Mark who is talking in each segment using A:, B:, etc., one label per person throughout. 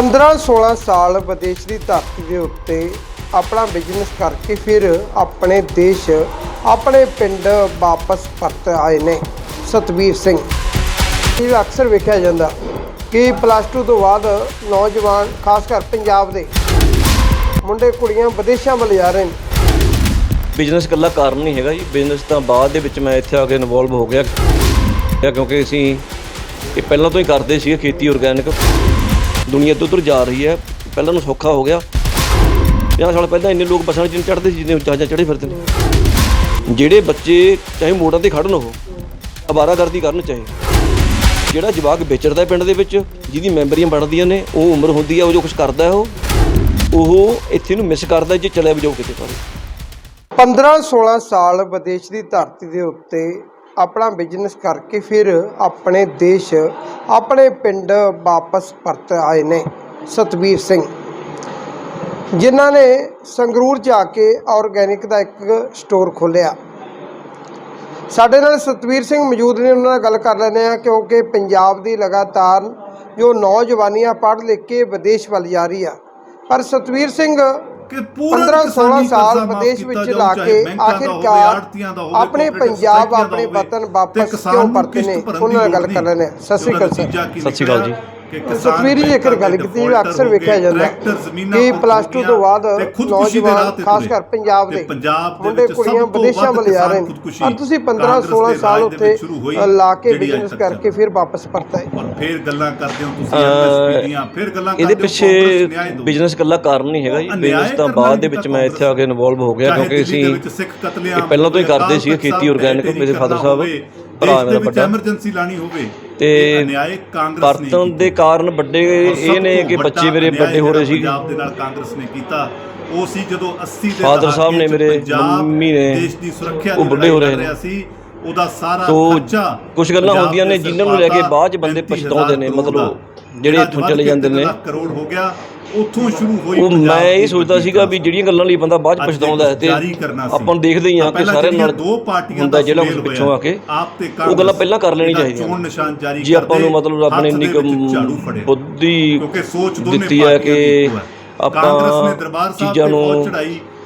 A: 15-16 ਸਾਲ ਵਿਦੇਸ਼ ਦੀ ਧਰਤੀ ਦੇ ਉੱਤੇ ਆਪਣਾ ਬਿਜ਼ਨਸ ਕਰਕੇ ਫਿਰ ਆਪਣੇ ਦੇਸ਼, ਆਪਣੇ ਪਿੰਡ ਵਾਪਸ ਪਰਤ ਆਏ ਨੇ ਸਤਵੀਰ ਸਿੰਘ। ਇਹ ਅਕਸਰ ਵੇਖਿਆ ਜਾਂਦਾ ਕਿ ਪਲੱਸ 2 ਤੋਂ ਬਾਅਦ ਨੌਜਵਾਨ, ਖਾਸ ਕਰ ਪੰਜਾਬ ਦੇ ਮੁੰਡੇ, ਕੁੜੀਆਂ ਵਿਦੇਸ਼ਾਂ ਵੱਲ ਜਾ ਰਹੇ ਨੇ।
B: ਬਿਜ਼ਨਸ ਇਕੱਲਾ ਕਾਰਨ ਨਹੀਂ ਹੈਗਾ ਜੀ। ਬਿਜ਼ਨਸ ਤਾਂ ਬਾਅਦ ਦੇ ਵਿੱਚ ਮੈਂ ਇੱਥੇ ਆ ਕੇ ਇਨਵੋਲਵ ਹੋ ਗਿਆ। ਕਿਉਂਕਿ ਅਸੀਂ ਇਹ ਪਹਿਲਾਂ ਤੋਂ ਹੀ ਕਰਦੇ ਸੀਗੇ ਖੇਤੀ ਆਰਗੈਨਿਕ ਦੁਨੀਆ ਤੋਂ ਉੱਧਰ ਜਾ ਰਹੀ ਹੈ। ਪਹਿਲਾਂ ਨੂੰ ਸੌਖਾ ਹੋ ਗਿਆ। 50 ਸਾਲ ਪਹਿਲਾਂ ਇੰਨੇ ਲੋਕ ਬੱਸਾਂ 'ਚ ਨਹੀਂ ਚੜ੍ਹਦੇ ਸੀ ਜਿੰਨੇ ਜਹਾਜ਼ਾਂ ਚੜ੍ਹੇ ਫਿਰਦੇ ਨੇ। ਜਿਹੜੇ ਬੱਚੇ ਚਾਹੇ ਮੋੜਾਂ ਤੇ ਖੜਨ ਉਹ ਅਵਾਰਾਗਰਦੀ ਕਰਨ ਚਾਹੇ। ਜਿਹੜਾ ਜਵਾਕ ਵਿਚਰਦਾ ਪਿੰਡ ਦੇ ਵਿੱਚ, ਜਿਹਦੀ ਮੈਂਬਰੀਆਂ ਬਣਦੀਆਂ ਨੇ, ਉਹ ਉਮਰ ਹੁੰਦੀ ਹੈ, ਉਹ ਜੋ ਕੁਝ ਕਰਦਾ ਉਹ ਉਹ ਇੱਥੇ ਨੂੰ ਮਿਸ ਕਰਦਾ ਜੇ ਚਲਿਆ ਵੀ ਜਾਓ ਕਿਤੇ ਪਰ।
A: 15-16 ਸਾਲ ਵਿਦੇਸ਼ ਦੀ ਧਰਤੀ ਦੇ ਉੱਤੇ ਆਪਣਾ ਬਿਜ਼ਨਸ ਕਰਕੇ ਫਿਰ ਆਪਣੇ ਦੇਸ਼, ਆਪਣੇ ਪਿੰਡ ਵਾਪਸ ਪਰਤ ਆਏ ਨੇ ਸਤਵੀਰ ਸਿੰਘ। ਜਿਨ੍ਹਾਂ ਨੇ ਸੰਗਰੂਰ ਜਾ ਕੇ ਆਰਗੈਨਿਕ ਦਾ ਇੱਕ ਸਟੋਰ ਖੋਲ੍ਹਿਆ। ਸਾਡੇ ਨਾਲ ਸਤਵੀਰ ਸਿੰਘ ਮੌਜੂਦ ਨੇ, ਉਹਨਾਂ ਨਾਲ ਗੱਲ ਕਰ ਲੈਂਦੇ ਆ ਕਿਉਂਕਿ ਪੰਜਾਬ ਦੀ ਲਗਾਤਾਰ ਜੋ ਨੌਜਵਾਨੀਆਂ ਪੜ੍ਹ ਲਿਖ ਕੇ ਵਿਦੇਸ਼ ਵੱਲ ਜਾ ਰਹੀ ਆ। ਪਰ ਸਤਵੀਰ ਸਿੰਘ
C: ਕਿ ਪੂਰਾ
A: 15 16
C: ਕਿਸਾਨੀ
A: ਸਾਲ
C: ਕਰਜ਼ਾ ਮਾਫ਼
A: ਵਿਦੇਸ਼ ਵਿੱਚ ਲਾ ਕੇ ਆਖਿਰਕਾਰ
C: ਆੜ੍ਹਤੀਆਂ ਦਾ ਹੋਵੇ,
A: ਆਪਣੇ ਪੰਜਾਬ ਆਪਣੇ ਵਤਨ ਵਾਪਸ ਕਿਉਂ ਪਰਤੇ ਨੇ ਉਹਨਾਂ ਨਾਲ ਗੱਲ ਕਰ ਹਾਂ। ਸਤਿ ਸ਼੍ਰੀ ਅਕਾਲ ਸਰ
C: ਨਤੀਜਾ ਕੀ
B: ਸਤਿ ਸ਼੍ਰੀ ਅਕਾਲ ਜੀ।
C: ਨਿਕਲਿਆ ਕਿ ਕਿਸਾਨ
A: ਸਤਵੀਰ ਜੀ ਜੇਕਰ ਗੱਲ ਕੀਤੀ ਅਕਸਰ ਵੇਖਿਆ ਜਾਂਦਾ ਕਿ ਪਲੱਸ 2 ਤੋਂ ਬਾਅਦ ਨੌਜਵਾਨ ਖਾਸ ਕਰ ਪੰਜਾਬ ਦੇ ਮੁੰਡੇ ਕੁੜੀਆਂ ਵਿਦੇਸ਼ਾਂ ਵੱਲ ਜਾ ਰਹੇ ਨੇ। ਪਰ ਤੁਸੀਂ 15 16 ਸਾਲ ਉੱਥੇ ਲਾ ਕੇ ਬਿਜ਼ਨਸ ਕਰਕੇ ਫਿਰ ਵਾਪਸ ਪਰਤ ਆਏ।
C: ਔਰ ਫਿਰ ਗੱਲਾਂ ਕਰਦੇ ਹੋ ਤੁਸੀਂ ਐਮਐਸਪੀ ਦੀਆਂ ਫਿਰ ਗੱਲਾਂ ਕਰਦੇ
B: ਇਹਦੇ
C: ਹੋ
B: ਪਿੱਛੇ
C: ਨਿਆਂ ਦਿਓ।
B: ਬਿਜ਼ਨਸ ਇਕੱਲਾ ਕਾਰਨ ਨਹੀਂ ਹੈਗਾ ਜੀ। ਬਿਜ਼ਨਸ ਤਾਂ ਬਾਅਦ ਦੇ ਵਿੱਚ ਮੈਂ ਇੱਥੇ ਆ ਕੇ ਇਨਵੋਲਵ ਹੋ ਗਿਆ ਕਿਉਂਕਿ ਅਸੀਂ ਪਹਿਲਾਂ ਤੋਂ ਹੀ ਕਰਦੇ
C: ਅਕਾਲ
B: ਖੇਤੀ ਆਰਗੈਨਿਕ ਮੇਰੇ ਫਾਦਰ ਸਾਹਿਬ। ਭਰਾ ਮੇਰਾ ਵੱਡਾ।
C: ਐਮਰਜੈਂਸੀ ਲਾਣੀ ਹੋਵੇ
B: ਤੇ
C: ਅਨਿਆਏ ਕਾਂਗਰਸ ਨੇ
B: ਪਰਤਨ ਦੇ ਕਾਰਨ ਵੱਡੇ ਇਹ ਨੇ ਕਿ ਬੱਚੇ ਮੇਰੇ ਵੱਡੇ ਹੋ ਰਹੇ ਸੀ
C: ਪੰਜਾਬ ਦੇ ਨਾਲ ਕਾਂਗਰਸ ਨੇ ਕੀਤਾ ਉਹ ਸੀ ਜਦੋਂ 80 ਦੇ
B: ਫਾਦਰ ਸਾਹਿਬ ਨੇ ਮੇਰੇ, ਮੰਮੀ ਨੇ,
C: ਦੇਸ਼ ਦੀ ਸੁਰੱਖਿਆ ਦੀ
B: ਰਹੇ
C: ਲੜ। ਰਿਹਾ ਸੀ। ਉਹਦਾ ਸਾਰਾ ਖਰਚਾ
B: ਕੁਝ ਗੱਲਾਂ ਹੁੰਦੀਆਂ ਨੇ ਜਿਨ੍ਹਾਂ ਨੂੰ ਲੈ ਕੇ ਬਾਅਦ 'ਚ ਬੰਦੇ
C: 35,000
B: ਪਛਤਾਉਂਦੇ ਨੇ, ਮਤਲਬ ਜਿਹੜੇ ਇੱਥੋਂ ਚਲੇ ਜਾਂਦੇ ਨੇ।
C: ਕਰੋੜ ਹੋ ਗਿਆ ਉੱਥੋਂ ਸ਼ੁਰੂ ਹੋਈ
B: ਉਹ ਮੈਂ ਇਹ ਸੋਚਦਾ ਸੀਗਾ ਵੀ। ਜਿਹੜੀਆਂ ਗੱਲਾਂ ਲਈ ਬੰਦਾ ਬਾਅਦ ਚ ਪਛਤਾਉਂਦਾ ਹੈ ਤੇ। ਆਪਾਂ ਦੇਖਦੇ ਹੀ ਕਿ ਸਾਰਿਆਂ ਨਾਲ
C: ਦੋ ਪਾਰਟੀਆਂ ਦਾ
B: ਜਿਹੜਾ ਕੁਝ ਪਿੱਛੋਂ ਆ ਕੇ ਉਹ ਗੱਲਾਂ ਪਹਿਲਾਂ ਕਰ ਲੈਣੀ ਚਾਹੀਦੀਆਂ
C: ਚੋਣ ਨਿਸ਼ਾਨ ਜਾਰੀ
B: ਜੇ ਆਪਾਂ ਨੂੰ ਮਤਲਬ ਰੱਬ ਨੇ ਇੰਨੀ। ਬੁੱਧੀ
C: ਕਿਉਂਕਿ ਸੋਚ ਦੋਨੇ
B: ਦਿੱਤੀ ਹੈ
C: ਪਾਰਟੀਆਂ ਦੀ
B: ਕਿ। ਆਪਾਂ
C: ਕਾਂਗਰਸ ਨੇ ਦਰਬਾਰ ਸਾਹਿਬ
B: ਚੀਜ਼ਾਂ
C: ਤੇ
B: ਨੂੰ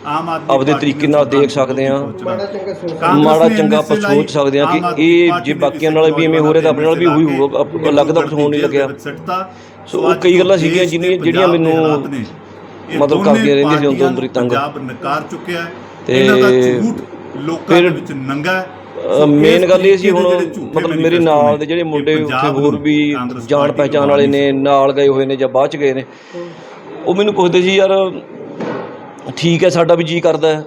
C: ਆਮ ਆਦਮੀ
B: ਆਪਦੇ ਤਰੀਕੇ ਨਾਲ ਦੇਖ ਸਕਦੇ
C: ਚੜਾਈ।
A: ਮਾੜਾ ਚੰਗਾ
B: ਆਪਾਂ ਸੋਚ ਸਕਦੇ ਹਾਂ ਕਿ ਇਹ ਜੇ ਬਾਕੀਆਂ ਨਾਲ ਵੀ ਐਵੇਂ ਹੋ ਰਿਹਾ ਤਾਂ ਆਪਣੇ ਨਾਲ ਵੀ ਹੋਈ ਹੋਊਗਾ ਆਪ- ਅਲੱਗ ਦਾ ਕੁਝ ਹੋਣ ਨਹੀਂ ਲੱਗਿਆ ਸੋ ਉਹ ਕਈ ਗੱਲਾਂ ਸੀਗੀਆਂ ਜਿਹਨੇ- ਜਿਹੜੀਆਂ ਮੈਨੂੰ ਮਤਲਬ ਕਰਦੀਆਂ ਰਹਿੰਦੀਆਂ ਸੀ ਉਦੋਂ ਹੀ ਤੰਗ।
C: ਪੰਜਾਬ ਨਕਾਰ ਚੁੱਕਿਆ ਹੈ
B: ਤੇ
C: ਇਹਨਾਂ ਦਾ ਝੂਠ ਲੋਕਾਂ ਦੇ ਵਿੱਚ ਨੰਗਾ ਹੈ।
B: ਮੇਨ ਗੱਲ ਇਹ ਸੀ ਹੁਣ ਮਤਲਬ ਮੇਰੇ ਨਾਲ ਦੇ ਜਿਹੜੇ ਮੁੰਡੇ ਉੱਥੇ ਹੋਰ ਵੀ ਜਾਣ ਪਹਿਚਾਣ ਵਾਲੇ ਨੇ ਨਾਲ ਗਏ ਹੋਏ ਨੇ ਜਾਂ ਬਾਅਦ ਚ ਗਏ ਨੇ ਉਹ ਮੈਨੂੰ ਪੁੱਛਦੇ ਸੀ ਯਾਰ ਠੀਕ ਹੈ ਸਾਡਾ ਵੀ ਜੀ ਕਰਦਾ ਹੈ,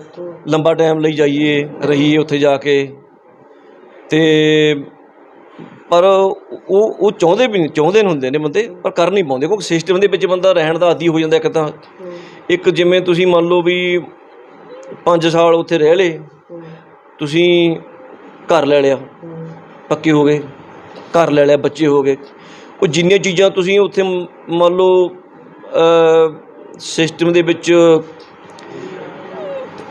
B: ਲੰਬਾ ਟਾਈਮ ਲਈ ਜਾਈਏ ਰਹੀਏ ਉੱਥੇ ਜਾ ਕੇ। ਤੇ ਪਰ ਉਹ ਉਹ ਚਾਹੁੰਦੇ ਵੀ ਨਹੀਂ ਚਾਹੁੰਦੇ ਨਹੀਂ ਹੁੰਦੇ ਨੇ ਬੰਦੇ ਪਰ ਕਰ ਨਹੀਂ ਪਾਉਂਦੇ ਕਿਉਂਕਿ ਸਿਸਟਮ ਦੇ ਵਿੱਚ ਬੰਦਾ ਰਹਿਣ ਦਾ ਆਦੀ ਹੋ ਜਾਂਦਾ ਇੱਕ ਤਾਂ। ਇੱਕ ਜਿਵੇਂ ਤੁਸੀਂ ਮੰਨ ਲਓ ਵੀ 5 ਸਾਲ ਉੱਥੇ ਰਹਿ ਲਏ ਤੁਸੀਂ ਘਰ ਲੈ ਲਿਆ ਪੱਕੇ ਹੋ ਗਏ ਘਰ ਲੈ ਲਿਆ ਬੱਚੇ ਹੋ ਗਏ। ਉਹ ਜਿੰਨੀਆਂ ਚੀਜ਼ਾਂ ਤੁਸੀਂ ਉੱਥੇ ਮ- ਮੰਨ ਲਓ ਸਿਸਟਮ ਦੇ ਵਿੱਚ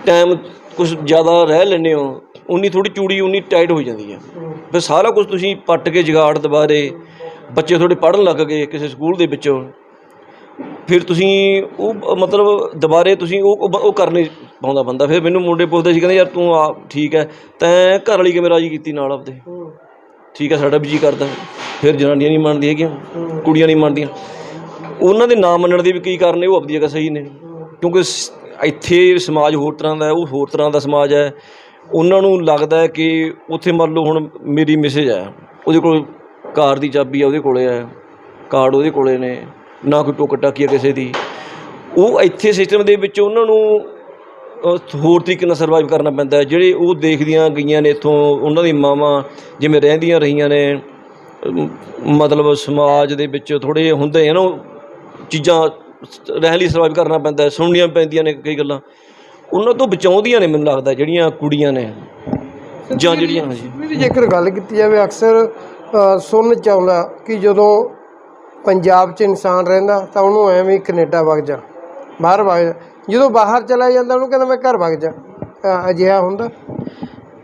B: ਟਾਈਮ ਕੁਝ ਜ਼ਿਆਦਾ ਰਹਿ ਲੈਂਦੇ ਹੋ, ਉਨੀ ਥੋੜੀ ਚੂੜੀ ਉਨੀ ਟਾਈਟ ਹੋ ਜਾਂਦੀ ਹੈ ਫਿਰ ਸਾਰਾ ਕੁਝ ਤੁਸੀਂ ਪੱਟ ਕੇ ਜਗਾੜ ਦੁਬਾਰੇ ਬੱਚੇ ਤੁਹਾਡੇ ਪੜਨ ਲੱਗ ਗਏ ਕਿਸੇ ਸਕੂਲ ਦੇ ਵਿੱਚੋਂ। ਫਿਰ ਤੁਸੀਂ ਉਹ ਮਤਲਬ ਦੁਬਾਰੇ ਤੁਸੀਂ ਉਹ ਉਹ ਬ- ਪਾਉਂਦਾ ਬੰਦਾ। ਫਿਰ ਮੈਨੂੰ ਮੁੰਡੇ ਪੁੱਛਦੇ ਸੀ, ਕਹਿੰਦੇ ਯਾਰ ਤੂੰ ਆ, ਠੀਕ ਹੈ, ਤੈਂ ਘਰ ਵਾਲੀ ਕਿਵੇਂ ਰਾਜੀ ਕੀਤੀ ਨਾਲ ਆਪਦੇ? ਠੀਕ ਹੈ, ਸਾਡਾ ਵੀ ਜੀ ਕਰਦਾ। ਫਿਰ ਜਨਾਨੀਆਂ ਨਹੀਂ ਮੰਨਦੀਆਂ ਹੈਗੀਆਂ, ਕੁੜੀਆਂ ਨਹੀਂ ਮੰਨਦੀਆਂ। ਉਹਨਾਂ ਦੇ ਨਾ ਮੰਨਣ ਦੇ ਵੀ ਕੀ ਕਾਰਨ ਨੇ, ਉਹ ਆਪਦੀ ਜਗ੍ਹਾ ਸਹੀ ਨੇ। ਕਿਉਂਕਿ ਇੱਥੇ ਸਮਾਜ ਹੋਰ ਤਰ੍ਹਾਂ ਦਾ ਉਹ ਹੋਰ ਤਰ੍ਹਾਂ ਦਾ ਸਮਾਜ ਹੈ। ਉਹਨਾਂ ਨੂੰ ਲੱਗਦਾ ਹੈ ਕਿ ਉੱਥੇ ਮੰਨ ਲਓ ਹੁਣ ਮੇਰੀ ਮਿਸੇਜ ਹੈ, ਉਹਦੇ ਕੋਲ ਕਾਰ ਦੀ ਚਾਬੀ ਹੈ ਉਹਦੇ ਕੋਲੇ ਹੈ। ਕਾਰਡ ਉਹਦੇ ਕੋਲੇ ਨੇ, ਨਾ ਕੋਈ ਟੋਕ ਟਾਕੀ ਹੈ ਕਿਸੇ ਦੀ। ਉਹ ਇੱਥੇ ਸਿਸਟਮ ਦੇ ਵਿੱਚ ਉਹਨਾਂ ਨੂੰ ਹੋਰ ਤਰੀਕੇ ਨਾਲ ਸਰਵਾਈਵ ਕਰਨਾ ਪੈਂਦਾ ਜਿਹੜੇ ਉਹ ਦੇਖਦੀਆਂ ਗਈਆਂ ਨੇ ਇੱਥੋਂ, ਉਹਨਾਂ ਦੀ ਮਾਵਾਂ ਜਿਵੇਂ ਰਹਿੰਦੀਆਂ ਰਹੀਆਂ ਨੇ ਮਤਲਬ ਸਮਾਜ ਦੇ ਵਿੱਚ ਥੋੜੇ ਹੁੰਦੇ ਆ ਨਾ, ਉਹ ਚੀਜ਼ਾਂ ਰਹਿਣ ਲਈ ਸਰਵਾਈਵ ਕਰਨਾ ਪੈਂਦਾ ਹੈ, ਸੁਣਨੀਆਂ ਪੈਂਦੀਆਂ ਨੇ ਕਈ ਗੱਲਾਂ। ਉਹਨਾਂ ਤੋਂ ਬਚਾਉਂਦੀਆਂ ਨੇ ਮੈਨੂੰ ਲੱਗਦਾ ਜਿਹੜੀਆਂ ਕੁੜੀਆਂ ਨੇ। ਜਾਂ ਜਿਹੜੀਆਂ
A: ਮੇਰੀ ਜੇਕਰ ਗੱਲ ਕੀਤੀ ਜਾਵੇ ਅਕਸਰ ਅ, ਸੁਣਨ ਚ ਆਉਂਦਾ ਕਿ ਜਦੋਂ ਪੰਜਾਬ 'ਚ ਇਨਸਾਨ ਰਹਿੰਦਾ ਤਾਂ ਉਹਨੂੰ ਐਵੇਂ ਹੀ ਕੈਨੇਡਾ ਵਗ ਜਾ ਬਾਹਰ ਵਗ ਜਾ। ਜਦੋਂ ਬਾਹਰ ਚਲਾ ਜਾਂਦਾ ਉਹਨੂੰ ਕਹਿੰਦਾ ਮੈਂ ਘਰ ਵਗ ਜਾ। ਅ, ਅਜਿਹਾ ਹੁੰਦਾ?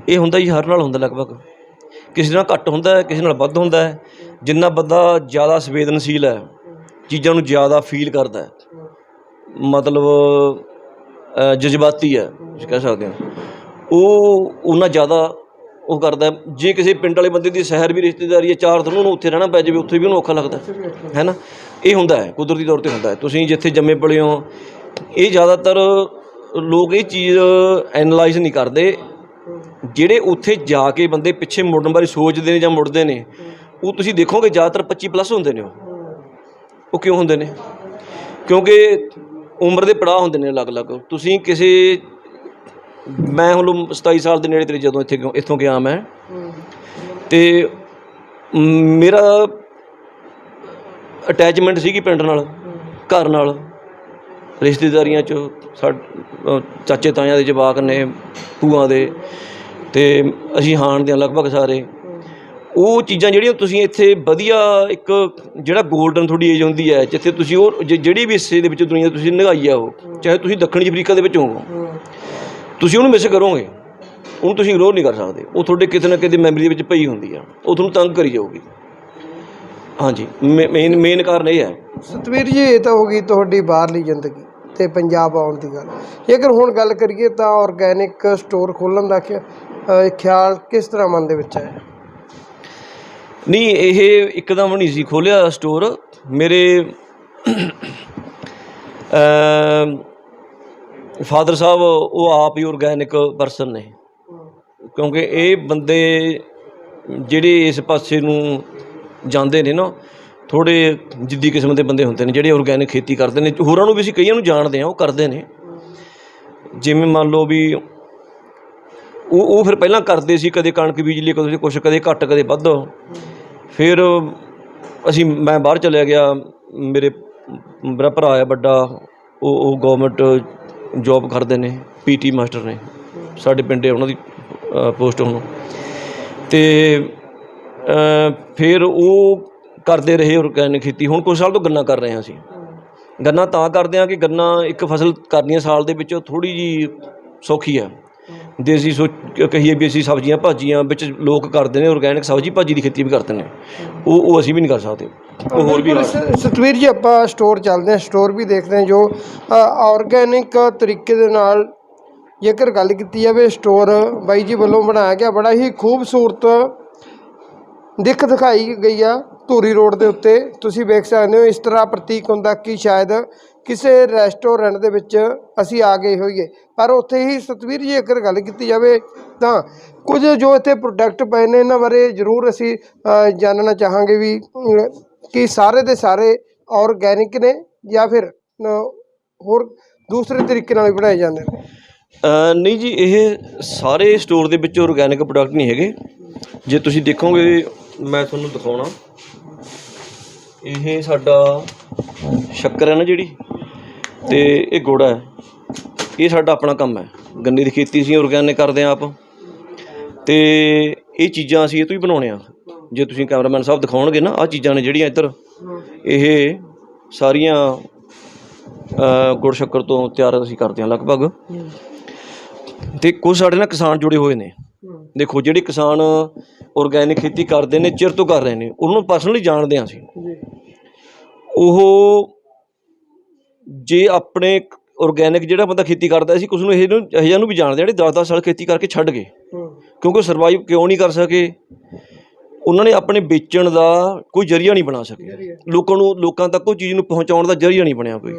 B: ਇਹ ਹੁੰਦਾ ਜੀ ਹਰ ਨਾਲ ਹੁੰਦਾ ਲਗਭਗ। ਕਿਸੇ ਨਾਲ ਘੱਟ ਹੁੰਦਾ ਹੈ ਕਿਸੇ ਨਾਲ ਵੱਧ ਹੁੰਦਾ ਹੈ। ਜਿੰਨਾ ਬੰਦਾ ਜ਼ਿਆਦਾ ਸੰਵੇਦਨਸ਼ੀਲ ਹੈ ਚੀਜ਼ਾਂ ਨੂੰ ਜ਼ਿਆਦਾ ਫੀਲ ਕਰਦਾ ਹੈ। ਮਤਲਬ ਅ, ਜਜ਼ਬਾਤੀ ਹੈ ਤੁਸੀਂ ਕਹਿ ਸਕਦੇ ਹੋ। ਉਹ ਉਹਨਾਂ ਜ਼ਿਆਦਾ ਉਹ ਕਰਦਾ ਹੈ। ਜੇ ਕਿਸੇ ਪਿੰਡ ਵਾਲੇ ਬੰਦੇ ਦੀ ਸ਼ਹਿਰ ਵੀ ਰਿਸ਼ਤੇਦਾਰੀ ਹੈ ਚਾਰ ਦਿਨ ਉਹਨੂੰ ਉੱਥੇ ਰਹਿਣਾ ਪੈ ਜਾਵੇ ਉੱਥੇ ਵੀ ਉਹਨੂੰ ਔਖਾ ਲੱਗਦਾ ਹੈ ਨਾ? ਇਹ ਹੁੰਦਾ ਹੈ ਕੁਦਰਤੀ ਤੌਰ ਤੇ ਹੁੰਦਾ ਹੈ। ਤੁਸੀਂ ਜਿੱਥੇ ਜੰਮੇ ਪਲੇ ਹੋ ਇਹ ਜ਼ਿਆਦਾਤਰ ਲੋਕ ਇਹ ਚੀਜ਼ ਐਨਲਾਈਜ਼ ਨਹੀਂ ਕਰਦੇ। ਜਿਹੜੇ ਉੱਥੇ ਜਾ ਕੇ ਬੰਦੇ ਪਿੱਛੇ ਮੁੜਨ ਬਾਰੇ ਸੋਚਦੇ ਨੇ ਜਾਂ ਮੁੜਦੇ ਨੇ ਉਹ ਤੁਸੀਂ ਦੇਖੋਗੇ ਜ਼ਿਆਦਾਤਰ 25 ਪਲੱਸ ਹੁੰਦੇ ਨੇ ਉਹ। ਉਹ ਕਿਉਂ ਹੁੰਦੇ ਨੇ? ਕਿਉਂਕਿ ਉਮਰ ਦੇ ਪੜਾਅ ਹੁੰਦੇ ਨੇ ਅਲੱਗ-ਅਲੱਗ। ਤੁਸੀਂ ਕਿਸੇ, ਮੈਂ ਹੁਣ 27 ਸਾਲ ਦੇ ਨੇੜੇ ਤੇਰੇ ਜਦੋਂ ਇੱਥੇ ਇੱਥੋਂ ਗਿਆ ਮੈਂ। ਤੇ ਮੇਰਾ ਅਟੈਚਮੈਂਟ ਸੀਗੀ ਪਿੰਡ ਨਾਲ, ਘਰ ਨਾਲ। ਰਿਸ਼ਤੇਦਾਰੀਆਂ ਚ ਸਾ- ਚਾਚੇ ਤਾਇਆਂ ਦੇ ਜਵਾਕ ਨੇ, ਭੂਆ ਦੇ। ਤੇ ਅਸੀਂ ਹਾਣ ਦੇ ਹਾਂ ਲਗਭਗ ਸਾਰੇ। ਉਹ ਚੀਜ਼ਾਂ ਜਿਹੜੀਆਂ ਤੁਸੀਂ ਇੱਥੇ ਵਧੀਆ ਇੱਕ ਜਿਹੜਾ 골ਡਨ ਤੁਹਾਡੀ ਏਜ ਹੁੰਦੀ ਹੈ ਜਿੱਥੇ ਤੁਸੀਂ ਉਹ ਜ- ਜਿਹੜੀ ਵੀ ਹਿੱਸੇ ਦੇ ਵਿੱਚ ਦੁਨੀਆ ਤੁਸੀਂ ਨਿਗਾਈ ਆ ਉਹ ਚਾਹੇ ਤੁਸੀਂ ਦੱਖਣੀ ਅਫਰੀਕਾ ਦੇ ਵਿੱਚ ਹੋਵੋ। ਤੁਸੀਂ ਉਹਨੂੰ ਮਿਸ ਕਰੋਗੇ ਉਹਨੂੰ ਤੁਸੀਂ ਇਗਨੋਰ ਨਹੀਂ ਕਰ ਸਕਦੇ। ਉਹ ਤੁਹਾਡੇ ਕਿਤੇ ਨਾ ਕਿਤੇ ਮੈਮਰੀ ਦੇ ਵਿੱਚ ਪਈ ਹੁੰਦੀ ਆ। ਉਹ ਤੁਹਾਨੂੰ ਤੰਗ ਕਰੀ ਜਾਊਗੀ। ਹਾਂਜੀ ਮੇਨ ਮੇਨ ਕਾਰਨ ਇਹ ਹੈ।
A: ਸਤਵੀਰ ਜੀ ਇਹ ਤਾਂ ਹੋ ਗਈ ਤੁਹਾਡੀ ਬਾਹਰਲੀ ਜ਼ਿੰਦਗੀ ਤੇ ਪੰਜਾਬ ਆਉਣ ਦੀ ਗੱਲ। ਜੇਕਰ ਹੁਣ ਗੱਲ ਕਰੀਏ ਤਾਂ ਆਰਗੈਨਿਕ ਸਟੋਰ ਖੋਲ੍ਹਣ ਦਾ ਅ, ਖਿਆਲ ਕਿਸ ਤਰ੍ਹਾਂ ਮਨ ਦੇ ਵਿੱਚ ਆਇਆ?
B: ਨਹੀਂ, ਇਹ ਇੱਕਦਮ ਨਹੀਂ ਸੀ ਖੋਲਿਆ ਸਟੋਰ ਮੇਰੇ ਫਾਦਰ ਸਾਹਿਬ, ਉਹ ਆਪ ਹੀ ਆਰਗੈਨਿਕ ਪਰਸਨ ਨੇ। ਕਿਉਂਕਿ ਇਹ ਬੰਦੇ ਜਿਹੜੇ ਇਸ ਪਾਸੇ ਨੂੰ ਜਾਂਦੇ ਨੇ ਨਾ ਥੋੜੇ ਜਿੱਦੀ ਕਿਸਮ ਦੇ ਬੰਦੇ ਹੁੰਦੇ ਨੇ, ਜਿਹੜੇ ਆਰਗੈਨਿਕ ਖੇਤੀ ਕਰਦੇ ਨੇ। ਹੋਰਾਂ ਨੂੰ ਵੀ ਅਸੀਂ ਕਈਆਂ ਨੂੰ ਜਾਣਦੇ ਆ ਉਹ ਕਰਦੇ ਨੇ। ਜਿਵੇਂ ਮੰਨ ਲਓ ਵੀ ਉਹ ਉਹ ਫਿਰ ਪਹਿਲਾਂ ਕਰਦੇ ਸੀ, ਕਦੇ ਕਣਕ ਬੀਜ ਲਈ, ਕਦੇ ਕੁਛ, ਕਦੇ ਘੱਟ, ਕਦੇ ਵੱਧ। ਫਿਰ ਅਸੀਂ, ਮੈਂ ਬਾਹਰ ਚਲਿਆ ਗਿਆ, ਮੇਰੇ ਮੇਰਾ ਭਰਾ ਆ ਵੱਡਾ, ਉਹ ਉਹ ਗਵਰਨਮੈਂਟ ਜੌਬ ਕਰਦੇ ਨੇ ਪੀਟੀ ਮਾਸਟਰ ਨੇ, ਸਾਡੇ ਪਿੰਡੇ ਉਹਨਾਂ ਦੀ ਪੋਸਟ ਹੁਣ ਤੇ ਫਿਰ ਉਹ ਕਰਦੇ ਰਹੇ ਔਰਗੈਨਿਕ ਖੇਤੀ। ਹੁਣ ਕੁਝ ਸਾਲ ਤੋਂ ਗੰਨਾ ਕਰ ਰਹੇ ਹਾਂ ਅਸੀਂ। ਗੰਨਾ ਤਾਂ ਕਰਦੇ ਹਾਂ ਕਿ ਗੰਨਾ ਇੱਕ ਫਸਲ ਕਰਨੀ ਹੈ ਸਾਲ ਦੇ ਵਿੱਚ ਥੋੜੀ ਜੀ ਸੌਖੀ ਹੈ। ਦੇਸੀ ਸੋਚ ਕਹੀਏ ਵੀ ਅਸੀਂ ਸਬਜ਼ੀਆਂ ਭਾਜੀਆਂ ਵਿੱਚ ਲੋਕ ਕਰਦੇ ਨੇ ਆਰਗੈਨਿਕ ਸਬਜ਼ੀ ਭਾਜੀ ਦੀ ਖੇਤੀ ਵੀ ਕਰਦੇ ਨੇ। ਉਹ ਉਹ ਅਸੀਂ ਵੀ ਨਹੀਂ ਕਰ ਸਕਦੇ। ਉਹ ਹੋਰ ਵੀ
A: ਸ- ਸਤਵੀਰ ਜੀ ਆਪਾਂ ਸਟੋਰ ਚੱਲਦੇ ਹਾਂ ਸਟੋਰ ਵੀ ਦੇਖਦੇ ਹਾਂ ਜੋ ਆਰਗੈਨਿਕ ਤਰੀਕੇ ਦੇ ਨਾਲ ਜੇਕਰ ਗੱਲ ਕੀਤੀ ਜਾਵੇ ਸਟੋਰ ਬਾਈ ਜੀ ਵੱਲੋਂ ਬਣਾਇਆ ਗਿਆ ਬੜਾ ਹੀ ਖੂਬਸੂਰਤ ਦਿੱਖ ਦਿਖਾਈ ਗਈ ਆ ਧੂਰੀ ਰੋਡ ਦੇ ਉੱਤੇ। ਤੁਸੀਂ ਵੇਖ ਸਕਦੇ ਹੋ ਇਸ ਤਰ੍ਹਾਂ ਪ੍ਰਤੀਕ ਹੁੰਦਾ ਕਿ ਸ਼ਾਇਦ ਕਿਸੇ ਰੈਸਟੋਰੈਂਟ ਦੇ ਵਿੱਚ ਅਸੀਂ ਆ ਗਏ ਹੋਈਏ। ਪਰ ਉੱਥੇ ਹੀ ਸਤਵੀਰ ਜੀ ਅਗਰ ਗੱਲ ਕੀਤੀ ਜਾਵੇ ਤਾਂ ਕੁਝ ਜੋ ਇੱਥੇ ਪ੍ਰੋਡਕਟ ਪਏ ਨੇ, ਇਹਨਾਂ ਬਾਰੇ ਜ਼ਰੂਰ ਅਸੀਂ ਜਾਣਨਾ ਚਾਹਾਂਗੇ ਵੀ ਕਿ ਸਾਰੇ ਦੇ ਸਾਰੇ ਆਰਗੈਨਿਕ ਨੇ ਜਾਂ ਫਿਰ ਹੋਰ ਦੂਸਰੇ ਤਰੀਕੇ ਨਾਲ ਵੀ ਬਣਾਏ ਜਾਂਦੇ ਨੇ।
B: ਨਹੀਂ ਜੀ, ਇਹ ਸਾਰੇ ਸਟੋਰ ਦੇ ਵਿੱਚ ਆਰਗੈਨਿਕ ਪ੍ਰੋਡਕਟ ਨਹੀਂ ਹੈਗੇ। ਜੇ ਤੁਸੀਂ ਦੇਖੋਗੇ ਮੈਂ ਤੁਹਾਨੂੰ ਦਿਖਾਉਣਾ। ਇਹ ਸਾਡਾ ਸ਼ੱਕਰ ਹੈ ਨਾ ਜਿਹੜੀ? ਤੇ ਇਹ ਗੁੜ ਹੈ। ਇਹ ਸਾਡਾ ਆਪਣਾ ਕੰਮ ਹੈ। ਗੰਨੇ ਦੀ ਖੇਤੀ ਅਸੀਂ ਆਰਗੈਨਿਕ ਕਰਦੇ ਹਾਂ ਆਪ। ਤੇ ਇਹ ਚੀਜ਼ਾਂ ਅਸੀਂ ਇਹ ਤੋਂ ਹੀ ਬਣਾਉਣੇ ਆ। ਜੇ ਤੁਸੀਂ ਕੈਮਰਾਮੈਨ ਸਾਹਿਬ ਦਿਖਾਉਣਗੇ ਨਾ ਆਹ ਚੀਜ਼ਾਂ ਨੇ ਜਿਹੜੀਆਂ ਇੱਧਰ। ਇਹ ਸਾਰੀਆਂ ਗੁੜ ਸ਼ੱਕਰ ਤੋਂ ਤਿਆਰ ਅਸੀਂ ਕਰਦੇ ਹਾਂ ਲਗਭਗ। ਤੇ ਕੁਝ ਸਾਡੇ ਨਾਲ ਕਿਸਾਨ ਜੁੜੇ ਹੋਏ ਨੇ। ਦੇਖੋ ਜਿਹੜੇ ਕਿਸਾਨ ਆਰਗੈਨਿਕ ਖੇਤੀ ਕਰਦੇ ਨੇ ਚਿਰ ਤੋਂ ਕਰ ਰਹੇ ਨੇ ਉਹਨਾਂ ਨੂੰ ਪਰਸਨਲੀ ਜਾਣਦੇ ਹਾਂ ਅਸੀਂ। ਉਹ ਜੇ ਆਪਣੇ ਆਰਗੈਨਿਕ ਜਿਹੜਾ ਬੰਦਾ ਖੇਤੀ ਕਰਦਾ ਸੀ ਕੁਝ ਨੂੰ ਇਹ ਨੂੰ ਇਹ ਨੂੰ ਵੀ ਜਾਣਦੇ ਜਿਹੜੇ 10-10 ਸਾਲ ਖੇਤੀ ਕਰਕੇ ਛੱਡ ਗਏ। ਕਿਉਂਕਿ ਸਰਵਾਈਵ ਕਿਉਂ ਨਹੀਂ ਕਰ ਸਕੇ? ਉਹਨਾਂ ਨੇ ਆਪਣੇ ਵੇਚਣ ਦਾ ਕੋਈ ਜਰੀਆ ਨਹੀਂ ਬਣਾ ਸਕੇ। ਲੋਕਾਂ ਨੂੰ ਲੋਕਾਂ ਤੱਕ ਉਹ ਚੀਜ਼ ਨੂੰ ਪਹੁੰਚਾਉਣ ਦਾ ਜਰੀਆ ਨਹੀਂ ਬਣਿਆ ਕੋਈ।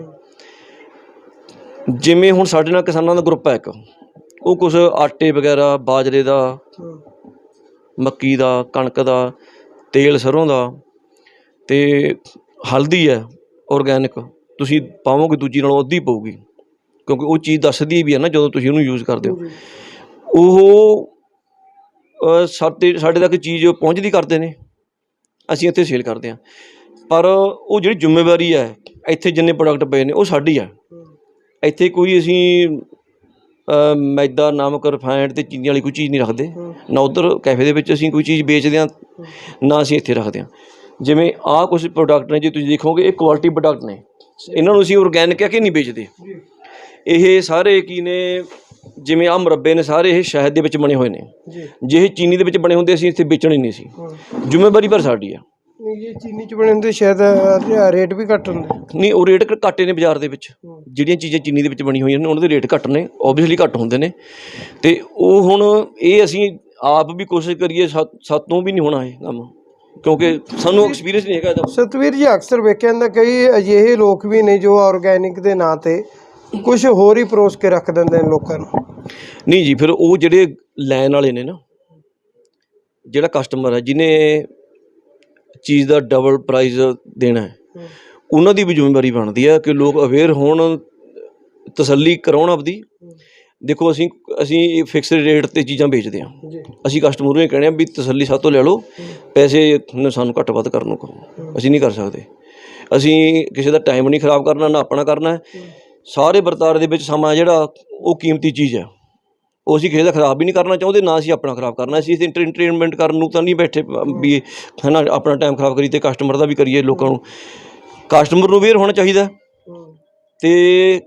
B: ਜਿਵੇਂ ਹੁਣ ਸਾਡੇ ਨਾਲ ਕਿਸਾਨਾਂ ਦਾ ਗਰੁੱਪ ਹੈ ਇੱਕ। ਉਹ ਕੁਝ ਆਟੇ ਵਗੈਰਾ ਬਾਜਰੇ ਦਾ ਮੱਕੀ ਦਾ ਕਣਕ ਦਾ ਤੇਲ ਸਰੋਂ ਦਾ ਤੇ ਹਲਦੀ ਹੈ ਆਰਗੈਨਿਕ ਤੁਸੀਂ ਪਾਵੋਗੇ ਦੂਜੀ ਨਾਲੋਂ ਅੱਧੀ ਪਊਗੀ ਕਿਉਂਕਿ ਉਹ ਚੀਜ਼ ਦੱਸਦੀ ਵੀ ਹੈ ਨਾ ਜਦੋਂ ਤੁਸੀਂ ਉਹਨੂੰ ਯੂਜ਼ ਕਰਦੇ ਹੋ। ਉਹ ਸਾਡੇ ਸਾਡੇ ਤੱਕ ਚੀਜ਼ ਪਹੁੰਚਦੀ ਕਰਦੇ ਨੇ ਅਸੀਂ ਇੱਥੇ ਸੇਲ ਕਰਦੇ ਹਾਂ। ਪਰ ਉਹ ਜਿਹੜੀ ਜ਼ਿੰਮੇਵਾਰੀ ਹੈ ਇੱਥੇ ਜਿੰਨੇ ਪ੍ਰੋਡਕਟ ਪਏ ਨੇ ਉਹ ਸਾਡੀ ਹੈ। ਇੱਥੇ ਕੋਈ ਅਸੀਂ ਮੈਦਾ ਨਮਕ ਰਿਫਾਈਨਡ ਤੇ ਚੀਨੀ ਵਾਲੀ ਕੋਈ ਚੀਜ਼ ਨਹੀਂ ਰੱਖਦੇ। ਨਾ ਉਧਰ ਕੈਫੇ ਦੇ ਵਿੱਚ ਅਸੀਂ ਕੋਈ ਚੀਜ਼ ਵੇਚਦੇ ਹਾਂ ਨਾ ਅਸੀਂ ਇੱਥੇ ਰੱਖਦੇ ਹਾਂ। ਜਿਵੇਂ ਆਹ ਕੁਝ ਪ੍ਰੋਡਕਟ ਨੇ ਜੇ ਤੁਸੀਂ ਦੇਖੋਗੇ ਇਹ ਕੁਆਲਿਟੀ ਪ੍ਰੋਡਕਟ ਨੇ। ਇਹਨਾਂ ਨੂੰ ਅਸੀਂ ਆਰਗੈਨਿਕ ਕਹਿ ਕੇ ਨਹੀਂ ਵੇਚਦੇ? ਇਹ ਸਾਰੇ ਕੀ ਨੇ ਜਿਵੇਂ ਆਹ ਮੁਰੱਬੇ ਨੇ ਸਾਰੇ ਇਹ ਸ਼ਹਿਦ ਦੇ ਵਿੱਚ ਬਣੇ ਹੋਏ ਨੇ।
A: ਜੀ।
B: ਜੇ ਇਹ ਚੀਨੀ ਦੇ ਵਿੱਚ ਬਣੇ ਹੁੰਦੇ ਅਸੀਂ ਇੱਥੇ ਵੇਚਣੇ ਨਹੀਂ ਸੀ। ਜ਼ਿੰਮੇਵਾਰੀ ਪਰ ਸਾਡੀ ਆ।
A: ਨਹੀਂ ਚੀਨੀ ਚ ਬਣੇ ਹੁੰਦੇ ਸ਼ਾਇਦ ਰੇਟ ਵੀ ਘੱਟ ਹੁੰਦੇ।
B: ਨਹੀਂ ਉਹ ਰੇਟ ਘ- ਘੱਟ ਨੇ ਬਾਜ਼ਾਰ ਦੇ ਵਿੱਚ। ਜਿਹੜੀਆਂ ਚੀਜ਼ਾਂ ਚੀਨੀ ਦੇ ਵਿੱਚ ਬਣੀ ਹੋਈਆਂ ਨੇ ਉਹਨਾਂ ਦੇ ਰੇਟ ਘੱਟ ਨੇ ਓਬਵੀਅਸਲੀ ਘੱਟ ਹੁੰਦੇ ਨੇ। ਤੇ ਉਹ ਹੁਣ ਇਹ ਅਸੀਂ ਆਪ ਵੀ ਕੋਸ਼ਿਸ਼ ਕਰੀਏ ਸਾਤੋਂ ਵੀ ਨਹੀਂ ਹੋਣਾ ਇਹ ਕੰਮ। ਕਿਉਂਕਿ ਸਾਨੂੰ ਐਕਸਪੀਰੀਅੰਸ ਨਹੀਂ ਹੈਗਾ ਇਹਦਾ।
A: ਸਤਵੀਰ ਜੀ ਅਕਸਰ ਵੇਖਿਆ ਜਾਂਦਾ ਕਈ ਅਜਿਹੇ ਲੋਕ ਵੀ ਨੇ ਜੋ ਆਰਗੈਨਿਕ ਦੇ ਨਾਂ ਤੇ ਕੁਝ ਹੋਰ ਹੀ ਪਰੋਸ ਕੇ ਰੱਖ ਦਿੰਦੇ ਨੇ ਲੋਕਾਂ ਨੂੰ।
B: ਨਹੀਂ ਜੀ ਫਿਰ ਉਹ ਜਿਹੜੇ ਲੈਣ ਵਾਲੇ ਨੇ ਨਾ ਜਿਹੜਾ ਕਸਟਮਰ ਹੈ ਜਿਹਨੇ ਚੀਜ਼ ਦਾ ਡਬਲ ਪ੍ਰਾਈਸ ਦੇਣਾ ਹੈ। ਉਹਨਾਂ ਦੀ ਵੀ ਜ਼ਿੰਮੇਵਾਰੀ ਬਣਦੀ ਹੈ ਕਿ ਲੋਕ ਅਵੇਅਰ ਹੋਣ ਤਸੱਲੀ ਕਰਾਉਣ ਆਪਦੀ। ਦੇਖੋ ਅਸੀਂ ਅਸੀਂ ਫਿਕਸਡ ਰੇਟ ਤੇ ਚੀਜ਼ਾਂ ਵੇਚਦੇ ਹਾਂ। ਅਸੀਂ ਕਸਟਮਰ ਨੂੰ ਇਹ ਕਹਿੰਦੇ ਆ ਵੀ ਤਸੱਲੀ ਸਾਤੋਂ ਲੈ ਲਓ ਪੈਸੇ ਸਾਨੂੰ ਘੱਟ ਵੱਧ ਕਰਨ ਨੂੰ ਕਹੋ ਅਸੀਂ ਨਹੀਂ ਕਰ ਸਕਦੇ। ਅਸੀਂ ਕਿਸੇ ਦਾ ਟਾਈਮ ਨਹੀਂ ਖਰਾਬ ਕਰਨਾ ਨਾ ਆਪਣਾ ਕਰਨਾ। ਸਾਰੇ ਵਰਤਾਰੇ ਦੇ ਵਿੱਚ ਸਮਾਂ ਜਿਹੜਾ ਉਹ ਕੀਮਤੀ ਚੀਜ਼ ਹੈ। ਉਹ ਅਸੀਂ ਕਿਸੇ ਦਾ ਖਰਾਬ ਵੀ ਨਹੀਂ ਕਰਨਾ ਚਾਹੁੰਦੇ ਨਾ ਅਸੀਂ ਆਪਣਾ ਖਰਾਬ ਕਰਨਾ। ਅਸੀਂ ਇਸ ਐਂਟਰਟੇਨਮੈਂਟ ਕਰਨ ਨੂੰ ਤਾਂ ਨਹੀਂ ਬੈਠੇ ਵੀ ਹੈ ਨਾ ਆਪਣਾ ਟਾਈਮ ਖਰਾਬ ਕਰੀ ਤੇ ਕਸਟਮਰ ਦਾ ਵੀ ਕਰੀਏ ਲੋਕਾਂ ਨੂੰ। ਕਸਟਮਰ ਨੂੰ ਅਵੇਅਰ ਹੋਣਾ ਚਾਹੀਦਾ। ਤੇ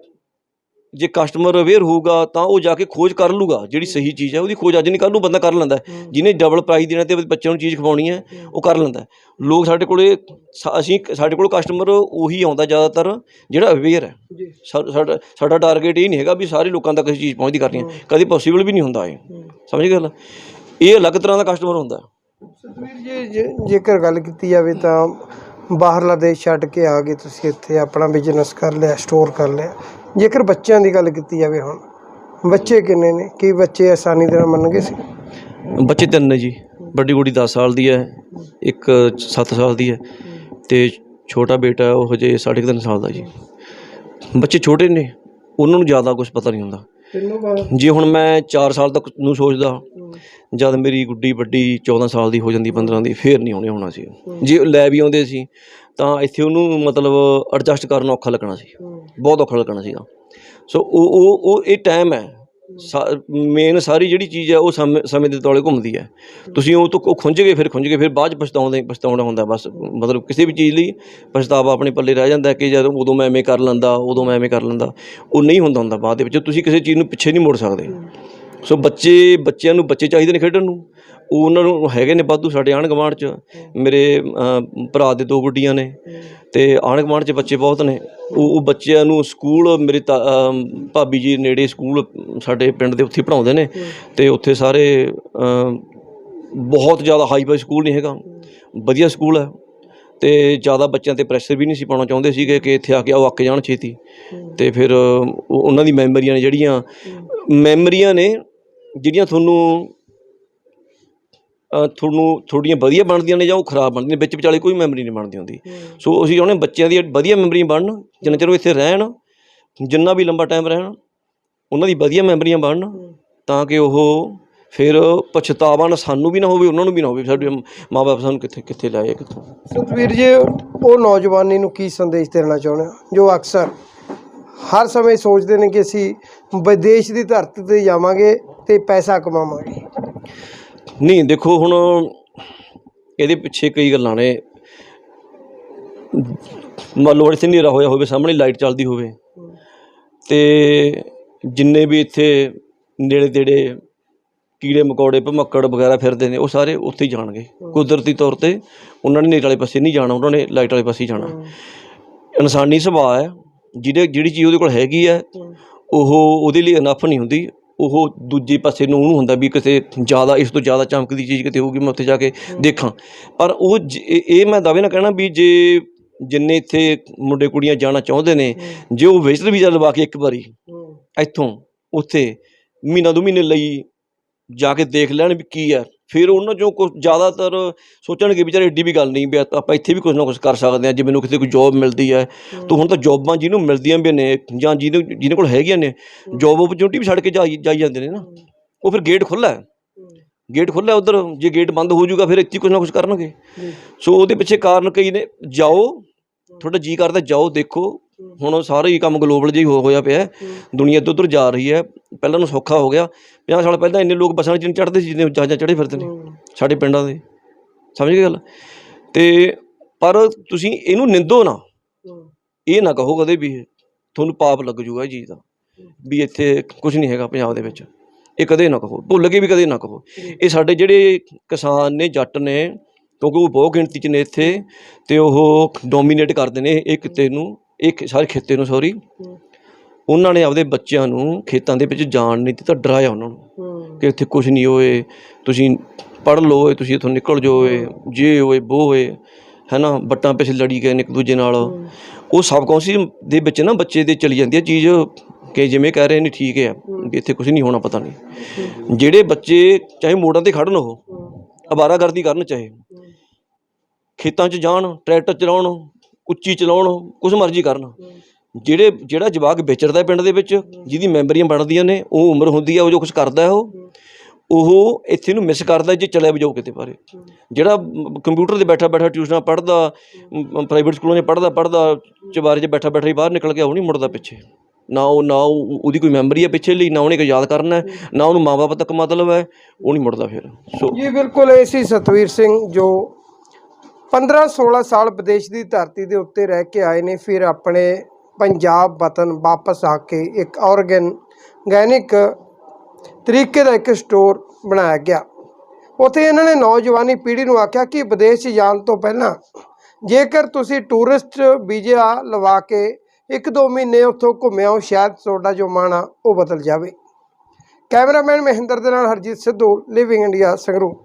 B: ਜੇ ਕਸਟਮਰ ਅਵੇਅਰ ਹੋਊਗਾ ਤਾਂ ਉਹ ਜਾ ਕੇ ਖੋਜ ਕਰ ਲੂਗਾ ਜਿਹੜੀ ਸਹੀ ਚੀਜ਼ ਹੈ ਉਹਦੀ ਖੋਜ ਅੱਜ ਨਹੀਂ ਕੱਲ੍ਹ ਨੂੰ ਬੰਦਾ ਕਰ ਲੈਂਦਾ। ਜਿਹਨੇ ਡਬਲ ਪ੍ਰਾਈਸ ਦੇਣਾ ਤੇ ਬੱਚਿਆਂ ਨੂੰ ਚੀਜ਼ ਖਵਾਉਣੀ ਹੈ ਉਹ ਕਰ ਲੈਂਦਾ। ਲੋਕ ਸਾਡੇ ਕੋਲੇ ਅਸੀਂ ਸਾਡੇ ਕੋਲ ਕਸਟਮਰ ਉਹੀ ਆਉਂਦਾ ਜ਼ਿਆਦਾਤਰ ਜਿਹੜਾ ਅਵੇਅਰ ਹੈ। ਸਾਡਾ ਸਾਡਾ ਟਾਰਗੇਟ ਇਹ ਨਹੀਂ ਹੈਗਾ ਵੀ ਸਾਰੇ ਲੋਕਾਂ ਤੱਕ ਅਸੀਂ ਚੀਜ਼ ਪਹੁੰਚਦੀ ਕਰਨੀ ਹੈ। ਕਦੀ ਪੋਸੀਬਲ ਵੀ ਨਹੀਂ ਹੁੰਦਾ ਇਹ। ਸਮਝ ਗਏ ਗੱਲ? ਇਹ ਅਲੱਗ ਤਰ੍ਹਾਂ ਦਾ ਕਸਟਮਰ ਹੁੰਦਾ।
A: ਸਤਵੀਰ ਜੀ ਜੇ- ਜੇਕਰ ਗੱਲ ਕੀਤੀ ਜਾਵੇ ਤਾਂ ਬਾਹਰਲਾ ਦੇਸ਼ ਛੱਡ ਕੇ ਆ ਗਏ ਤੁਸੀਂ ਇੱਥੇ ਆਪਣਾ ਬਿਜ਼ਨਸ ਕਰ ਲਿਆ ਸਟੋਰ ਕਰ ਲਿਆ। ਜੇਕਰ ਬੱਚਿਆਂ ਦੀ ਗੱਲ ਕੀਤੀ ਜਾਵੇ ਹੁਣ ਬੱਚੇ ਕਿੰਨੇ ਨੇ? ਕੀ ਬੱਚੇ ਆਸਾਨੀ ਦੇ ਨਾਲ ਮੰਨਗੇ ਸੀ
B: ਬੱਚੇ ਤਿੰਨ ਨੇ ਜੀ। ਵੱਡੀ ਕੁੜੀ 10 ਸਾਲ ਦੀ ਹੈ ਇੱਕ 7 ਸਾਲ ਦੀ ਹੈ ਤੇ ਛੋਟਾ ਬੇਟਾ ਉਹ ਹਜੇ ਸਾਢੇ ਕੁ ਤਿੰਨ ਸਾਲ ਦਾ ਜੀ। ਬੱਚੇ ਛੋਟੇ ਨੇ ਉਹਨਾਂ ਨੂੰ ਜ਼ਿਆਦਾ ਕੁਝ ਪਤਾ ਨਹੀਂ ਹੁੰਦਾ। ਜੇ ਹੁਣ ਮੈਂ 4 ਸਾਲ ਤੱਕ ਨੂੰ ਸੋਚਦਾ ਜਦ ਮੇਰੀ ਗੁੱਡੀ ਵੱਡੀ 14 ਸਾਲ ਦੀ ਹੋ ਜਾਂਦੀ 15 ਦੀ ਫੇਰ ਨਹੀਂ ਹੋਣੇ ਹੋਣਾ ਸੀ ਜੇ ਲੈ ਵੀ ਆਉਂਦੇ ਸੀ ਤਾਂ ਇੱਥੇ ਉਹਨੂੰ ਮਤਲਬ ਐਡਜਸਟ ਕਰਨਾ ਔਖਾ ਲੱਗਣਾ ਸੀ। ਬਹੁਤ ਔਖਾ ਲੱਗਣਾ ਸੀਗਾ। ਸੋ ਉਹ ਉਹ ਉਹ ਇਹ ਟਾਈਮ ਹੈ। ਮੇਨ ਸਾਰੀ ਜਿਹੜੀ ਚੀਜ਼ ਹੈ ਉਹ ਸਮੇਂ ਦੇ ਤੌਲੇ ਘੁੰਮਦੀ ਹੈ। ਤੁਸੀਂ ਉਹ ਤੋਂ ਖੁੰਝ ਗਏ ਫਿਰ ਖੁੰਝ ਗਏ ਫਿਰ ਬਾਅਦ ਚ ਪਛਤਾਉਂਦੇ ਪਛਤਾਉਣਾ ਹੁੰਦਾ। ਬਸ ਮਤਲਬ ਕਿਸੇ ਵੀ ਚੀਜ਼ ਲਈ ਪਛਤਾਵਾ ਆਪਣੇ ਪੱਲੇ ਰਹਿ ਜਾਂਦਾ ਕਿ ਜਦੋਂ ਉਦੋਂ ਮੈਂ ਐਵੇਂ ਕਰ ਲੈਂਦਾ ਉਦੋਂ ਮੈਂ ਐਵੇਂ ਕਰ ਲੈਂਦਾ। ਉਹ ਨਹੀਂ ਹੁੰਦਾ ਹੁੰਦਾ ਬਾਅਦ ਦੇ ਵਿੱਚ। ਤੁਸੀਂ ਕਿਸੇ ਚੀਜ਼ ਨੂੰ ਪਿੱਛੇ ਨਹੀਂ ਮੋੜ ਸਕਦੇ। ਸੋ ਬੱਚੇ ਬੱਚਿਆਂ ਨੂੰ ਬੱਚੇ ਚਾਹੀਦੇ ਨੇ ਖੇਡਣ ਨੂੰ। ਉਹ ਉਹਨਾਂ ਨੂੰ ਹੈਗੇ ਨੇ ਵਾਧੂ ਸਾਡੇ ਆਂਢ ਗੁਆਂਢ ਚ। ਮੇਰੇ ਭਰਾ ਦੇ ਦੋ ਗੁੱਡੀਆਂ ਨੇ। ਤੇ ਆਂਢ ਗੁਆਂਢ ਚ ਬੱਚੇ ਬਹੁਤ ਨੇ। ਉਹ ਉਹ ਬੱਚਿਆਂ ਨੂੰ ਸਕੂਲ ਮੇਰੇ ਭਾਬੀ ਜੀ ਨੇੜੇ ਸਕੂਲ ਸਾਡੇ ਪਿੰਡ ਦੇ ਉੱਥੇ ਪੜਾਉਂਦੇ ਨੇ। ਤੇ ਉੱਥੇ ਸਾਰੇ ਬਹੁਤ ਜ਼ਿਆਦਾ ਹਾਈ ਫਾਈ ਸਕੂਲ ਨਹੀਂ ਹੈਗਾ। ਵਧੀਆ ਸਕੂਲ ਹੈ। ਤੇ ਜ਼ਿਆਦਾ ਬੱਚਿਆਂ ਤੇ ਪ੍ਰੈਸ਼ਰ ਵੀ ਨਹੀਂ ਸੀ ਪਾਉਣਾ ਚਾਹੁੰਦੇ ਸੀਗੇ ਕਿ ਇੱਥੇ ਆ ਕੇ ਉਹ ਅੱਕ ਜਾਣ ਛੇਤੀ। ਤੇ ਫਿਰ ਉਹ- ਉਹਨਾਂ ਦੀ ਮੈਮਰੀਆਂ ਨੇ ਜਿਹੜੀਆਂ ਮੈਮਰੀਆਂ ਨੇ ਜਿਹੜੀਆਂ ਤੁਹਾਨੂੰ ਤੁਹਾਨੂੰ ਥੋੜੀਆਂ ਵਧੀਆ ਬਣਦੀਆਂ ਨੇ ਜਾਂ ਉਹ ਖਰਾਬ ਬਣਦੀਆਂ ਨੇ ਵਿੱਚ ਵਿਚਾਲੇ ਕੋਈ ਮੈਮਰੀ ਨਹੀਂ ਬਣਦੀ ਹੁੰਦੀ। ਸੋ ਅਸੀਂ ਚਾਹੁੰਦੇ ਬੱਚਿਆਂ ਦੀ ਵਧੀਆ ਮੈਮਰੀਆਂ ਬਣਨ ਜਿੰਨਾ ਚਿਰ ਉਹ ਇੱਥੇ ਰਹਿਣ ਜਿੰਨਾ ਵੀ ਲੰਬਾ ਟਾਈਮ ਰਹਿਣ ਉਹਨਾਂ ਦੀ ਵਧੀਆ ਮੈਮਰੀਆਂ ਬਣਨ ਤਾਂ ਕਿ ਉਹ ਫਿਰ ਪਛਤਾਵਾ ਨਾ ਸਾਨੂੰ ਵੀ ਨਾ ਹੋਵੇ ਉਹਨਾਂ ਨੂੰ ਵੀ ਨਾ ਹੋਵੇ ਸਾਡੇ ਮਾਪੇ ਸਾਨੂੰ ਕਿੱਥੇ ਕਿੱਥੇ ਲਾਏ ਕਿੱਥੋਂ।
A: ਸਤਵੀਰ ਜੀ ਉਹ ਨੌਜਵਾਨੀ ਨੂੰ ਕੀ ਸੰਦੇਸ਼ ਦੇਣਾ ਚਾਹੁੰਦੇ ਹੋ? ਜੋ ਅਕਸਰ ਹਰ ਸਮੇਂ ਸੋਚਦੇ ਨੇ ਕਿ ਅਸੀਂ ਵਿਦੇਸ਼ ਦੀ ਧਰਤੀ ਤੇ ਜਾਵਾਂਗੇ ਤੇ ਪੈਸਾ ਕਮਾਵਾਂਗੇ।
B: ਨਹੀਂ ਦੇਖੋ ਹੁਣ ਇਹਦੇ ਪਿੱਛੇ ਕਈ ਗੱਲਾਂ ਨੇ। ਮੰਨ ਲਓ ਇੱਥੇ ਹਨੇਰਾ ਹੋਇਆ ਹੋਵੇ ਸਾਹਮਣੇ ਲਾਈਟ ਚੱਲਦੀ ਹੋਵੇ। ਤੇ ਜਿੰਨੇ ਵੀ ਇੱਥੇ ਨੇੜੇ ਤੇੜੇ ਕੀੜੇ ਮਕੌੜੇ ਭਮੱਕੜ ਵਗੈਰਾ ਫਿਰਦੇ ਨੇ ਉਹ ਸਾਰੇ ਉੱਥੇ ਹੀ ਜਾਣਗੇ। ਕੁਦਰਤੀ ਤੌਰ ਤੇ ਉਹਨਾਂ ਨੇ ਨੇੜੇ ਵਾਲੇ ਪਾਸੇ ਨਹੀਂ ਜਾਣਾ ਉਹਨਾਂ ਨੇ ਲਾਈਟ ਵਾਲੇ ਪਾਸੇ ਹੀ ਜਾਣਾ। ਇਨਸਾਨੀ ਸੁਭਾਅ ਹੈ ਜਿਹਦੇ ਜਿਹੜੀ ਚੀਜ਼ ਉਹਦੇ ਕੋਲ ਹੈਗੀ ਹੈ ਉਹ ਉਹਦੇ ਲਈ ਇਨਫ ਨਹੀਂ ਹੁੰਦੀ। ਉਹ ਦੂਜੇ ਪਾਸੇ ਨੂੰ ਉਹਨੂੰ ਹੁੰਦਾ ਵੀ ਕਿਤੇ ਜ਼ਿਆਦਾ ਇਸ ਤੋਂ ਜ਼ਿਆਦਾ ਚਮਕਦੀ ਚੀਜ਼ ਕਿਤੇ ਹੋਊਗੀ ਮੈਂ ਉੱਥੇ ਜਾ ਕੇ ਦੇਖਾਂ। ਪਰ ਉਹ ਜ- ਇਹ ਇਹ ਮੈਂ ਦਾਅਵੇ ਨਾਲ ਕਹਿਣਾ ਵੀ ਜੇ ਜਿੰਨੇ ਇੱਥੇ ਮੁੰਡੇ ਕੁੜੀਆਂ ਜਾਣਾ ਚਾਹੁੰਦੇ ਨੇ ਜੇ ਉਹ ਵਿਜ਼ਟਰ ਵੀਜ਼ਾ ਲਵਾ ਕੇ ਇੱਕ ਵਾਰੀ ਇੱਥੋਂ ਉੱਥੇ ਮਹੀਨਾ ਦੋ ਮਹੀਨੇ ਲਈ ਜਾ ਕੇ ਦੇਖ ਲੈਣ ਵੀ ਕੀ ਹੈ। ਫਿਰ ਉਹਨਾਂ ਚੋਂ ਕੁਝ ਜ਼ਿਆਦਾਤਰ ਸੋਚਣਗੇ ਵੀ ਚੱਲ ਏਡੀ ਵੀ ਗੱਲ ਨਹੀਂ ਵੀ ਆਪਾਂ ਇੱਥੇ ਵੀ ਕੁਝ ਨਾ ਕੁਝ ਕਰ ਸਕਦੇ ਹਾਂ ਜੇ ਮੈਨੂੰ ਕਿਤੇ ਕੋਈ ਜੌਬ ਮਿਲਦੀ ਹੈ। ਤਾਂ ਹੁਣ ਤਾਂ ਜੌਬਾਂ ਜਿਹਨੂੰ ਮਿਲਦੀਆਂ ਵੀ ਨੇ ਜਾਂ ਜਿਹਨੂੰ ਜਿਹਦੇ ਕੋਲ ਹੈਗੀਆਂ ਨੇ ਜੌਬ ਓਪਰਚੁਨਿਟੀ ਵੀ ਛੱਡ ਕੇ ਜਾਈ ਜਾਈ ਜਾਂਦੇ ਨੇ ਨਾ। ਉਹ ਫਿਰ ਗੇਟ ਖੁੱਲ੍ਹਾ ਹੈ। ਗੇਟ ਖੁੱਲ੍ਹਾ ਉਧਰ ਜੇ ਗੇਟ ਬੰਦ ਹੋ ਜਾਊਗਾ ਫਿਰ ਇੱਥੇ ਕੁਝ ਨਾ ਕੁਝ ਕਰਨਗੇ। ਸੋ ਉਹਦੇ ਪਿੱਛੇ ਕਾਰਨ ਕਈ ਨੇ ਜਾਓ ਤੁਹਾਡਾ ਜੀ ਕਰਦਾ ਜਾਓ ਦੇਖੋ। ਹੁਣ ਉਹ ਸਾਰੇ ਹੀ ਕੰਮ ਗਲੋਬਲ ਜਿਹਾ ਹੀ ਹੋ- ਹੋਇਆ ਪਿਆ ਹੈ। ਦੁਨੀਆ ਇੱਧਰ ਉੱਧਰ ਜਾ ਰਹੀ ਹੈ। ਪਹਿਲਾਂ ਨੂੰ ਸੌਖਾ ਹੋ ਗਿਆ। 50 ਸਾਲ ਪਹਿਲਾਂ ਇੰਨੇ ਲੋਕ ਬੱਸਾਂ 'ਚ ਨਹੀਂ ਚੜ੍ਹਦੇ ਸੀ ਜਿੰਨੇ ਜਹਾਜ਼ਾਂ ਚੜ੍ਹੇ ਫਿਰਦੇ ਨੇ। ਸਾਡੇ ਪਿੰਡਾਂ ਦੇ। ਸਮਝ ਗਏ ਗੱਲ? ਤੇ ਪਰ ਤੁਸੀਂ ਇਹਨੂੰ ਨਿੰਦੋ ਨਾ। ਇਹ ਨਾ ਕਹੋ ਕਦੇ ਵੀ ਤੁਹਾਨੂੰ ਪਾਪ ਲੱਗ ਜੂਗਾ ਇਹ ਚੀਜ਼ ਦਾ। ਵੀ ਇੱਥੇ ਕੁਝ ਨਹੀਂ ਹੈਗਾ ਪੰਜਾਬ ਦੇ ਵਿੱਚ। ਇਹ ਕਦੇ ਨਾ ਕਹੋ। ਭੁੱਲ ਕੇ ਵੀ ਕਦੇ ਨਾ ਕਹੋ। ਇਹ ਸਾਡੇ ਜਿਹੜੇ ਕਿਸਾਨ ਨੇ ਜੱਟ ਨੇ ਕਿਉਂਕਿ ਉਹ ਬਹੁਤ ਗਿਣਤੀ 'ਚ ਨੇ ਇੱਥੇ ਤੇ ਉਹ ਡੋਮੀਨੇਟ ਕਰਦੇ ਨੇ ਇਹ ਕਿਤੇ ਨੂੰ। ਇਹ ਸਾਰੇ ਖੇਤੇ ਨੂੰ ਸੌਰੀ ਉਹਨਾਂ ਨੇ ਆਪਦੇ ਬੱਚਿਆਂ ਨੂੰ ਖੇਤਾਂ ਦੇ ਵਿੱਚ ਜਾਣ ਨਹੀਂ ਦਿੱਤਾ ਡਰਾਇਆ ਉਹਨਾਂ ਨੂੰ ਕਿ ਇੱਥੇ ਕੁਝ ਨਹੀਂ ਹੋਏ ਤੁਸੀਂ ਪੜ੍ਹ ਲਓ ਤੁਸੀਂ ਇੱਥੋਂ ਨਿਕਲ ਜਾਓ ਏ ਜੇ ਹੋਏ ਬੋ ਹੋਏ ਹੈਨਾ ਬੱਟਾਂ ਪਿੱਛੇ ਲੜੀ ਗਏ ਨੇ ਇੱਕ ਦੂਜੇ ਨਾਲ। ਉਹ ਸਬਕੌਂਸ਼ੀਅਸ ਦੇ ਵਿੱਚ ਨਾ ਬੱਚੇ ਦੇ ਚਲੀ ਜਾਂਦੀ ਹੈ ਚੀਜ਼ ਕਿ ਜਿਵੇਂ ਕਹਿ ਰਹੇ ਨੇ ਠੀਕ ਹੈ ਵੀ ਇੱਥੇ ਕੁਝ ਨਹੀਂ ਹੋਣਾ ਪਤਾ ਨਹੀਂ। ਜਿਹੜੇ ਬੱਚੇ ਚਾਹੇ ਮੋੜਾਂ ਤੇ ਖੜਨ ਉਹ ਅਵਾਰਾਗਰਦੀ ਕਰਨ ਚਾਹੇ। ਖੇਤਾਂ 'ਚ ਜਾਣ ਟਰੈਕਟਰ ਚਲਾਉਣ ਉੱਚੀ ਚਲਾਉਣ ਕੁਝ ਮਰਜ਼ੀ ਕਰਨ। ਜਿਹੜੇ, ਜਿਹੜਾ ਜਵਾਕ ਵਿਚਰਦਾ ਪਿੰਡ ਦੇ ਵਿੱਚ, ਜਿਹਦੀ ਮੈਂਬਰੀਆਂ ਬਣਦੀਆਂ ਨੇ, ਉਹ ਉਮਰ ਹੁੰਦੀ ਆ, ਉਹ ਜੋ ਕੁਝ ਕਰਦਾ ਉਹ ਉਹ ਇੱਥੇ ਨੂੰ ਮਿਸ ਕਰਦਾ ਜੇ ਚਲਿਆ ਵੀ ਜਾਓ ਕਿਤੇ ਬਾਰੇ ਜਿਹੜਾ ਕੰਪਿਊਟਰ ਤੇ ਬੈਠਾ ਬੈਠਾ ਟਿਊਸ਼ਨਾਂ ਪੜ੍ਹਦਾ ਪ੍ਰਾਈਵੇਟ ਸਕੂਲਾਂ 'ਚ ਪੜ੍ਹਦਾ ਪੜ੍ਹਦਾ ਚਵਾਰੇ 'ਚ ਬੈਠਾ ਬੈਠਾ ਹੀ ਬਾਹਰ ਨਿਕਲ ਗਿਆ ਉਹ ਨਹੀਂ ਮੁੜਦਾ ਪਿੱਛੇ। ਨਾ ਉਹ, ਨਾ ਉਹ- ਉਹਦੀ ਕੋਈ ਮੈਮਰੀ ਹੈ ਪਿੱਛੇ ਲਈ, ਨਾ ਉਹਨੇ ਕੋਈ ਯਾਦ ਕਰਨਾ, ਨਾ ਉਹਨੂੰ ਮਾਪੇ ਤੱਕ ਮਤਲਬ ਹੈ, ਉਹ ਨਹੀਂ ਮੁੜਦਾ ਫਿਰ। ਸੋ
A: ਜੀ, ਬਿਲਕੁਲ, ਇਹ ਸੀ ਸਤਵੀਰ ਸਿੰਘ ਜੋ 15 16 ਸਾਲ ਵਿਦੇਸ਼ ਦੀ ਧਰਤੀ ਦੇ ਉੱਤੇ ਰਹਿ ਕੇ ਆਏ ਨੇ, ਫਿਰ ਆਪਣੇ ਪੰਜਾਬ ਵਤਨ ਵਾਪਸ ਆ ਕੇ ਇੱਕ ਆਰਗਨ ਗੈਨਿਕ ਤਰੀਕੇ ਦਾ ਇੱਕ ਸਟੋਰ ਬਣਾਇਆ ਗਿਆ। ਉੱਥੇ ਇਹਨਾਂ ਨੇ ਨੌਜਵਾਨੀ ਪੀੜ੍ਹੀ ਨੂੰ ਆਖਿਆ ਕਿ ਵਿਦੇਸ਼ ਜਾਣ ਤੋਂ ਪਹਿਲਾਂ ਜੇਕਰ ਤੁਸੀਂ ਟੂਰਿਸਟ ਵੀਜ਼ਾ ਲਵਾ ਕੇ ਇੱਕ ਦੋ ਮਹੀਨੇ ਉੱਥੋਂ ਘੁੰਮਿਓ ਸ਼ਾਇਦ ਤੁਹਾਡਾ ਜੋ ਮਨ ਆ ਉਹ ਬਦਲ ਜਾਵੇ। ਕੈਮਰਾਮੈਨ ਮਹਿੰਦਰ ਦੇ ਨਾਲ ਹਰਜੀਤ ਸਿੱਧੂ ਲਿਵਿੰਗ ਇੰਡੀਆ ਸੰਗਰੂਰ।